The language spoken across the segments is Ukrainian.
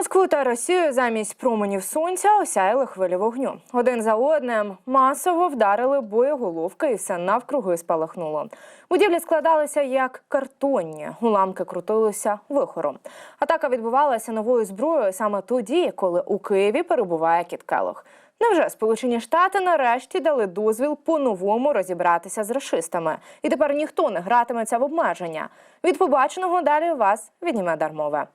Москву та Росію замість променів сонця осяяли хвилі вогню. Один за одним масово вдарили боєголовки, і все навкруги спалахнуло. Будівлі складалися як картонні, уламки крутилися вихором. Атака відбувалася новою зброєю саме тоді, коли у Києві перебуває Кіт Келох. Невже Сполучені Штати нарешті дали дозвіл по-новому розібратися з рашистами, і тепер ніхто не гратиметься в обмеження. Від побаченого далі вас відніме дармове.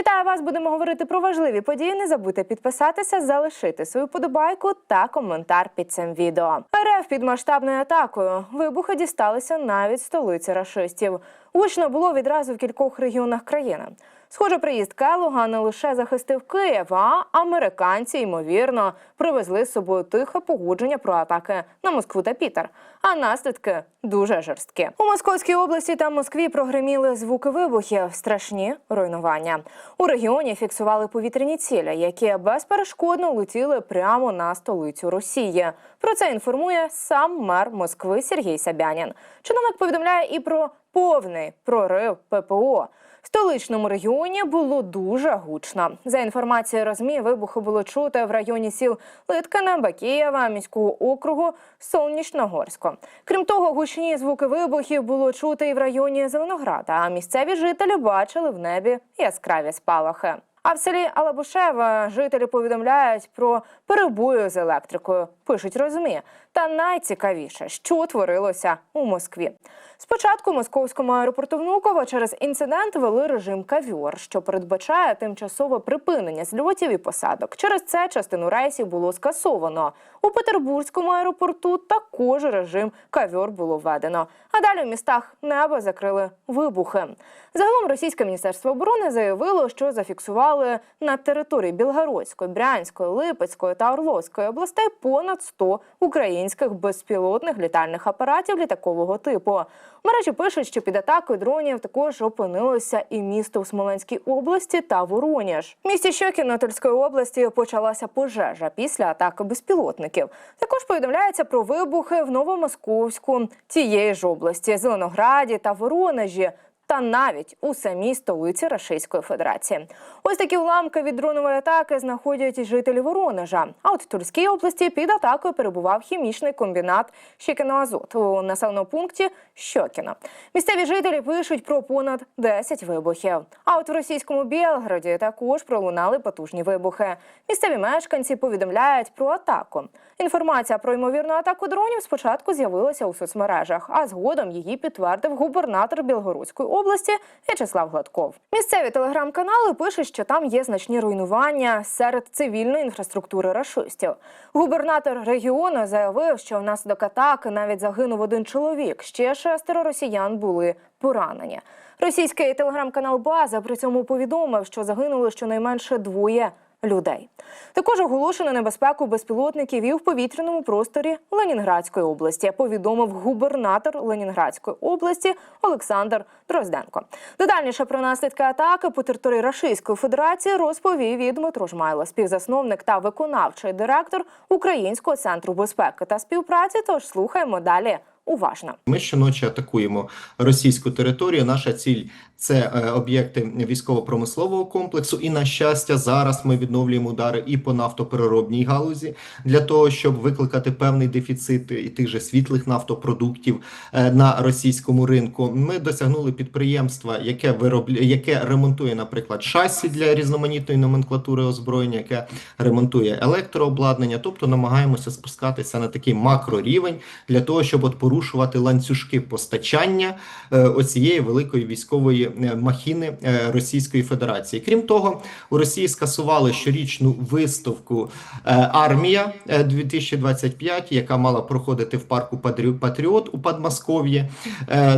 Вітаю вас! Будемо говорити про важливі події. Не забудьте підписатися, залишити свою подобайку та коментар під цим відео. РФ під масштабною атакою. Вибухи дісталися навіть столиці рашистів. Гучно було відразу в кількох регіонах країни. Схоже, приїзд Келуга не лише захистив Київ, а американці, ймовірно, привезли з собою тихе погодження про атаки на Москву та Пітер. А наслідки дуже жорсткі. У Московській області та Москві прогреміли звуки вибухів, страшні руйнування. У регіоні фіксували повітряні цілі, які безперешкодно летіли прямо на столицю Росії. Про це інформує сам мер Москви Сергій Сабянін. Чиновник повідомляє і про повний прорив ППО. В столичному регіоні було дуже гучно. За інформацією РОЗМІ, вибухи було чути в районі сіл Литкина, Бакієва, міського округу Солнічногорсько. Крім того, гучні звуки вибухів було чути і в районі Зеленограда. А місцеві жителі бачили в небі яскраві спалахи. А в селі Алабушева жителі повідомляють про перебої з електрикою. Пишуть розумі. Та найцікавіше, що творилося у Москві. Спочатку московському аеропорту Внуково через інцидент вели режим кавіор, що передбачає тимчасове припинення зльотів і посадок. Через це частину рейсів було скасовано. У Петербурзькому аеропорту також режим кавіор було введено. А далі в містах небо закрили вибухи. Загалом російське міністерство оборони заявило, що зафіксували на території Білгородської, Брянської, Липецької та Орловської областей понад 100 українських безпілотних літальних апаратів літакового типу. Мережі пишуть, що під атакою дронів також опинилося і місто в Смоленській області та Вороніж. В місті Щокіно Тульської області почалася пожежа після атаки безпілотників. Також повідомляється про вибухи в Новомосковську тієї ж області, Зеленограді та Воронежі. Та навіть у самій столиці Російської Федерації. Ось такі уламки від дронової атаки знаходять жителі Воронежа. А от в Тульській області під атакою перебував хімічний комбінат Щекіноазот у населеному пункті Щокіно. Місцеві жителі пишуть про понад 10 вибухів. А от в російському Білгороді також пролунали потужні вибухи. Місцеві мешканці повідомляють про атаку. Інформація про ймовірну атаку дронів спочатку з'явилася у соцмережах, а згодом її підтвердив губернатор Білгородської області В'ячеслав Гладков. Місцеві телеграм-канали пишуть, що там є значні руйнування серед цивільної інфраструктури рашистів. Губернатор регіону заявив, що внаслідок атаки навіть загинув один чоловік. Ще шестеро росіян були поранені. Російський телеграм-канал База при цьому повідомив, що загинули щонайменше двоє людей. Також оголошено небезпеку безпілотників і в повітряному просторі Ленінградської області. Повідомив губернатор Ленінградської області Олександр Дрозденко. Детальніше про наслідки атаки по території Російської Федерації розповів і Дмитро Жмайло, співзасновник та виконавчий директор Українського центру безпеки та співпраці. Тож слухаємо далі. Уважно Ми щоночі атакуємо російську територію. Наша ціль це е, об'єкти військово-промислового комплексу. І на щастя, зараз ми відновлюємо удари і по нафтопереробній галузі для того, щоб викликати певний дефіцит і тих же світлих нафтопродуктів е, на російському ринку. Ми досягнули підприємства, яке виробляє, яке ремонтує, наприклад, шасі для різноманітної номенклатури озброєння, яке ремонтує електрообладнання. Тобто намагаємося спускатися на такий макрорівень для того, щоб от порушувати ланцюжки постачання е, оцієї великої військової е, махіни е, Російської Федерації. Крім того, у Росії скасували щорічну виставку армія е, 2025, яка мала проходити в парку Патріот- у Подмосков'ї,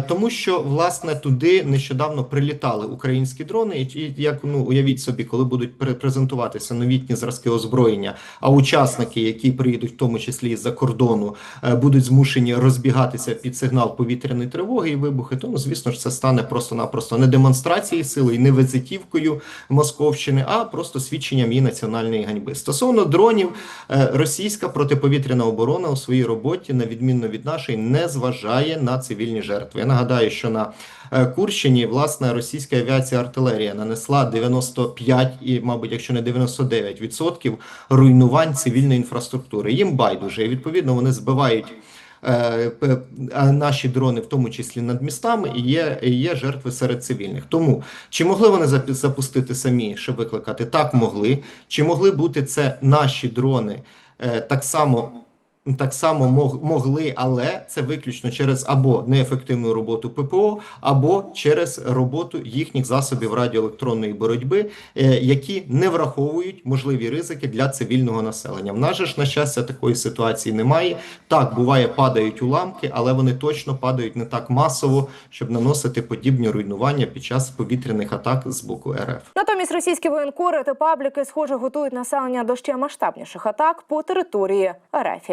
тому що власне туди нещодавно прилітали українські дрони. І як ну уявіть собі, коли будуть пре- презентуватися новітні зразки озброєння, а учасники, які приїдуть, в тому числі з-за кордону, е, будуть змушені розбігатися підстригатися під сигнал повітряної тривоги і вибухи, то ну, звісно ж це стане просто-напросто не демонстрацією сили і не визитівкою Московщини, а просто свідченням її національної ганьби. Стосовно дронів, е, російська протиповітряна оборона у своїй роботі, на відміну від нашої, не зважає на цивільні жертви. Я нагадаю, що на е, Курщині власне російська авіація артилерія нанесла 95 і, мабуть, якщо не 99% руйнувань цивільної інфраструктури. Їм байдуже. І відповідно вони збивають. Е, а Наші дрони, в тому числі над містами, і є, є жертви серед цивільних. Тому чи могли вони запустити самі, щоб викликати? Так могли. Чи могли бути це наші дрони? Е, Так само так само мог, могли, але це виключно через або неефективну роботу ППО, або через роботу їхніх засобів радіоелектронної боротьби, е, які не враховують можливі ризики для цивільного населення. В нас же ж, на щастя, такої ситуації немає. Так, буває, падають уламки, але вони точно падають не так масово, щоб наносити подібні руйнування під час повітряних атак з боку РФ. Натомість російські воєнкори та пабліки, схоже, готують населення до ще масштабніших атак по території РФ.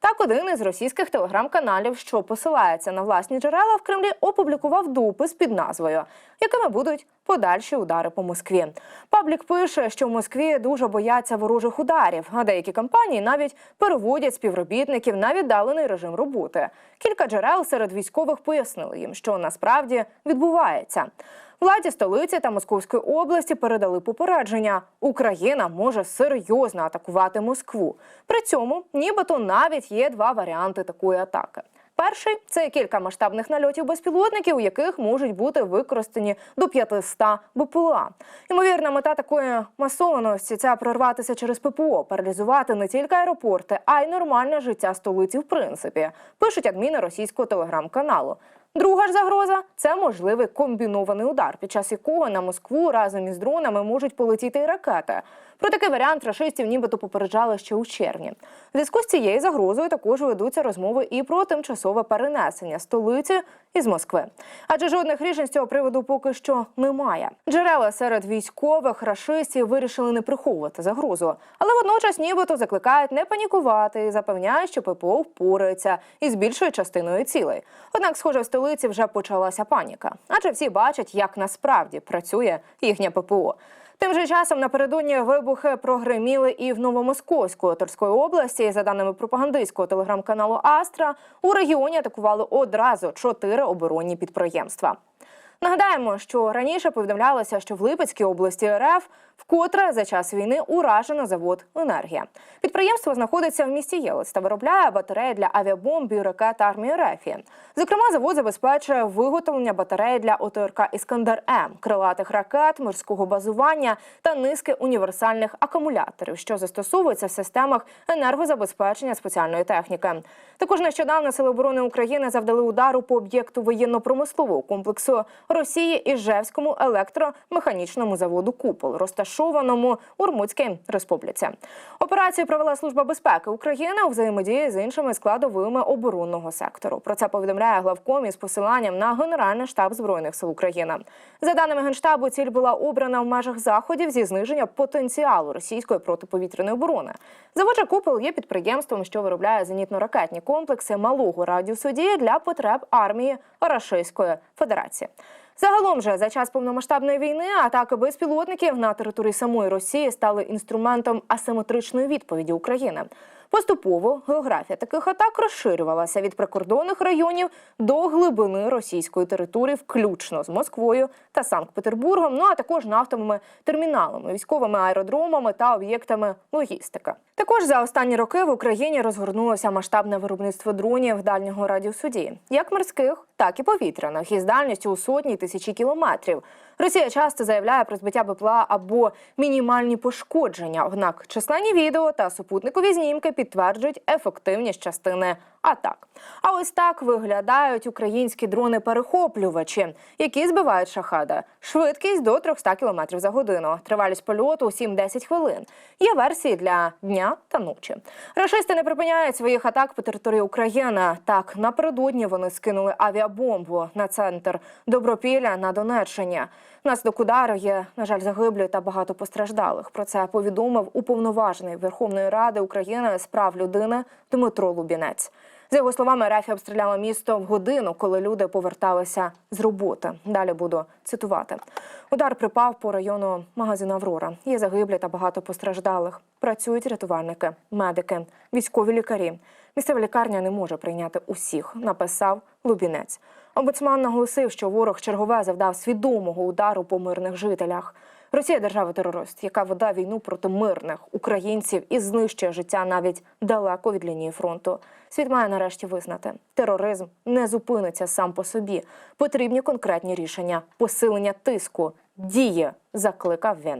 Так, один із російських телеграм-каналів, що посилається на власні джерела в Кремлі, опублікував допис під назвою, якими будуть подальші удари по Москві. Паблік пише, що в Москві дуже бояться ворожих ударів, а деякі компанії навіть переводять співробітників на віддалений режим роботи. Кілька джерел серед військових пояснили їм, що насправді відбувається. Владі столиці та Московської області передали попередження: Україна може серйозно атакувати Москву. При цьому, нібито навіть є два варіанти такої атаки. Перший це кілька масштабних нальотів безпілотників, у яких можуть бути використані до 500 БПЛА. Ймовірна мета такої масованості це прорватися через ППО, паралізувати не тільки аеропорти, а й нормальне життя столиці. В принципі, пишуть адміни російського телеграм-каналу. Друга ж загроза це можливий комбінований удар, під час якого на Москву разом із дронами можуть полетіти ракети. Про такий варіант рашистів нібито попереджали ще у червні. В зв'язку з цією загрозою також ведуться розмови і про тимчасове перенесення столиці із Москви. Адже жодних рішень з цього приводу поки що немає. Джерела серед військових рашистів вирішили не приховувати загрозу, але водночас нібито закликають не панікувати і запевняють, що ППО впорається із більшою частиною цілей. Однак, схоже, в столиці вже почалася паніка, адже всі бачать, як насправді працює їхнє ППО. Тим же часом напередодні вибухи прогреміли і в Новомосковську Торської області. За даними пропагандистського телеграм-каналу Астра, у регіоні атакували одразу чотири оборонні підприємства. Нагадаємо, що раніше повідомлялося, що в Липецькій області РФ вкотре за час війни уражено завод енергія. Підприємство знаходиться в місті Єлець та виробляє батареї для авіабомб ракет армії РФ. Зокрема, завод забезпечує виготовлення батареї для ОТРК Іскандер М, крилатих ракет, морського базування та низки універсальних акумуляторів, що застосовуються в системах енергозабезпечення спеціальної техніки. Також нещодавно Сили оборони України завдали удару по об'єкту воєнно-промислового комплексу Росії Іжевському електромеханічному заводу Купол, розташованому у Румунській республіці. Операцію провела служба безпеки України у взаємодії з іншими складовими оборонного сектору. Про це повідомляє главком із посиланням на Генеральний штаб збройних сил України. За даними генштабу, ціль була обрана в межах заходів зі зниження потенціалу російської протиповітряної оборони. Завод же Купол є підприємством, що виробляє зенітно-ракетні комплекси малого радіусу дії для потреб армії Рашистської Федерації. Загалом же за час повномасштабної війни атаки безпілотників на території самої Росії стали інструментом асиметричної відповіді України. Поступово географія таких атак розширювалася від прикордонних районів до глибини російської території, включно з Москвою та Санкт-Петербургом, ну а також нафтовими терміналами, військовими аеродромами та об'єктами логістики. Також за останні роки в Україні розгорнулося масштабне виробництво дронів дальнього радіусу дії, як морських, так і повітряних, із дальністю у сотні тисячі кілометрів. Росія часто заявляє про збиття БПЛА або мінімальні пошкодження. Однак численні відео та супутникові знімки підтверджують ефективність частини атак. А ось так виглядають українські дрони-перехоплювачі, які збивають шахеди. Швидкість до 300 км за годину. Тривалість польоту 7-10 хвилин. Є версії для дня та ночі. Рашисти не припиняють своїх атак по території України. Так, напередодні вони скинули авіабомбу на центр Добропілля на Донеччині. Внаслідок удару є, на жаль, загиблі та багато постраждалих. Про це повідомив уповноважений Верховної Ради України з прав людини Дмитро Лубінець. За його словами, Рафі обстріляла місто в годину, коли люди поверталися з роботи. Далі буду цитувати. Удар припав по району магазину Аврора. Є загиблі та багато постраждалих. Працюють рятувальники, медики, військові лікарі. Місцева лікарня не може прийняти усіх, написав Лубінець. Омбудсман наголосив, що ворог чергове завдав свідомого удару по мирних жителях. Росія держава терорист, яка веде війну проти мирних українців і знищує життя навіть далеко від лінії фронту. Світ має нарешті визнати, тероризм не зупиниться сам по собі. Потрібні конкретні рішення, посилення тиску, дії, закликав він.